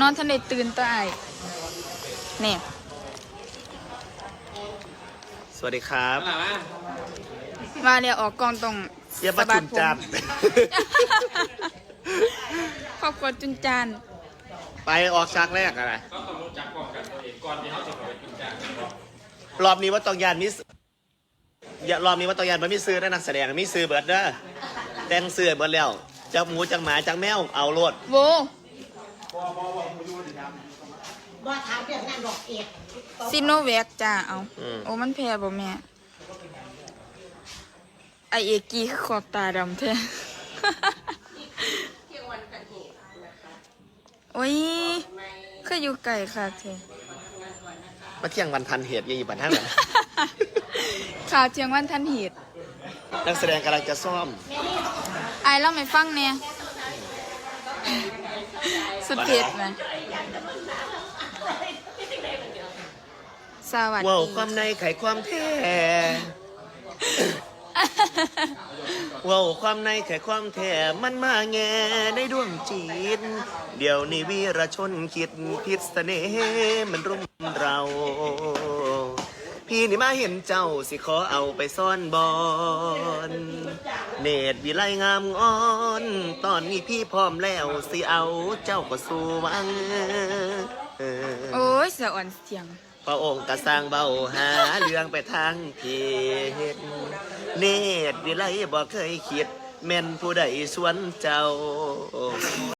นอนทันได้ตื่นตาไอายนี่สวัสดีครับมาเรียออกกองตรงเยี่ยมมาจุนจันครอบครัวจุนจานไปออกฉากแรกอะไรรอบนี้ว่าต้องยานมิสอย่ารอบนี้ว่าต้องยานมันมิซื้อได้นักแสดงมิซื้อเบิร์ดเด้อแต่งเสื้อเบิร์ดแล้วจักหมูจักหมาจักแมวเอาโลดโว บ่ถามเรื่องนั้นดอกเอ็ดซิโนแวคจ้าเอาอืม โอ้มันแพ้บ่แม่ไอเอกกี้คือขอบตาดำแท้โอ้ยคืออยู่ไกลค่ะเธอ มาเที่ยงวันทันเหตุยังอยู่บ้านท่านน่ะข่าวเที่ยงวันทันเหตุนักแสดงกำลังจะซ่อมไอเล่าไม่ฟังเนี่ย สุดเพชรนะสวัสดีว้าวความในไขความแท้ว้าวความในไขความแท้มันมาแงในดวงจิต เดี๋ยวนี้วีรชนคิดพิษเสน่ห์มันรุมเรา พี่นี่มาเห็นเจ้าสิขอเอาไปซ่อนบอน เนตรวิไลงามอ่อน ตอนนี้พี่พร้อมแล้วสิเอาเจ้าก็สู่วังโอ้ยเสียอ่อนเสียง พระองค์ก็สร้างเบาหา เรื่องไปทางเพศเนตรวิไลบ่เคยคิด แม่นผู้ใดสวนเจ้า